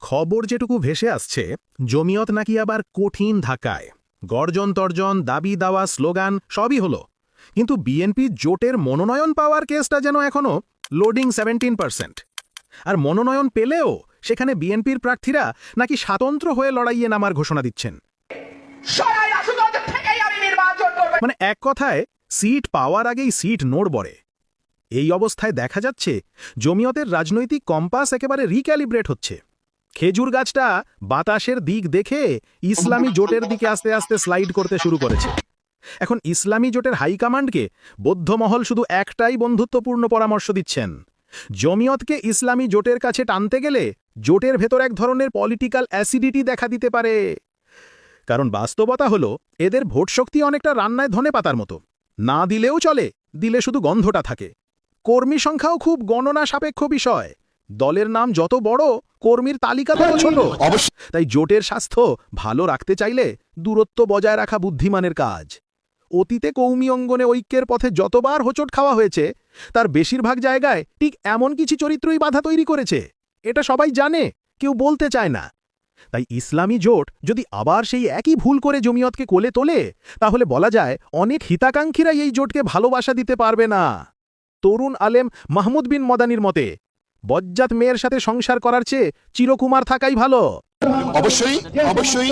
খবর যেটুকু ভেসে আসছে, জমিয়ত নাকি আবার কঠিন ধাক্কায়? গর্জন তর্জন, দাবি দাওয়া, স্লোগান, সবই হলো। কিন্তু বিএনপি জোটের মনোনয়ন পাওয়ার কেসটা যেন এখনও লোডিং সেভেন্টিন পার্সেন্ট আর মনোনয়ন পেলেও সেখানে বিএনপির প্রার্থীরা নাকি স্বাতন্ত্র হয়ে লড়াইয়ে নামার ঘোষণা দিচ্ছেন। মানে এক কথায় সিট পাওয়ার আগেই সিট নড়বড়ে। এই অবস্থায় দেখা যাচ্ছে জমিয়তের রাজনৈতিক কম্পাস একেবারে রিক্যালিব্রেট হচ্ছে। খেজুর গাছটা বাতাসের দিক দেখে ইসলামী জোটের দিকে আস্তে আস্তে স্লাইড করতে শুরু করেছে। এখন ইসলামী জোটের হাইকমান্ডকে বৌদ্ধমহল শুধু একটাই বন্ধুত্বপূর্ণ পরামর্শ দিচ্ছেন। জমিয়তকে ইসলামী জোটের কাছে টানতে গেলে জোটের ভেতর এক ধরনের পলিটিক্যাল অ্যাসিডিটি দেখা দিতে পারে। কারণ বাস্তবতা হলো, এদের ভোটশক্তি অনেকটা রান্নায় ধনে পাতার মতো। না দিলেও চলে, দিলে শুধু গন্ধটা থাকে। কর্মী সংখ্যাও খুব গণনা সাপেক্ষ বিষয়। দলের নাম যত বড় কর্মীর তালিকা তত ছোট। তাই জোটের স্বাস্থ্য ভালো রাখতে চাইলে দূরত্ব বজায় রাখা বুদ্ধিমানের কাজ। অতীতে কৌমি অঙ্গনে ঐক্যের পথে যতবার হোঁচট খাওয়া হয়েছে তার বেশিরভাগ জায়গায় ঠিক এমন কিছু চরিত্রই বাধা তৈরি করেছে। এটা সবাই জানে কেউ বলতে চায় না। তাই ইসলামী জোট যদি আবার সেই একই ভুল করে জমিয়তকে কোলে তোলে তাহলে বলা যায় অনেক হিতাকাঙ্ক্ষীরাই এই জোটকে ভালোবাসা দিতে পারবে না। তরুণ আলেম মাহমুদ বিন মদানির মতে, বজ্জাত মেয়ের সাথে সংসার করার চেয়ে চিরকুমার থাকাই ভালো। অবশ্যই অবশ্যই।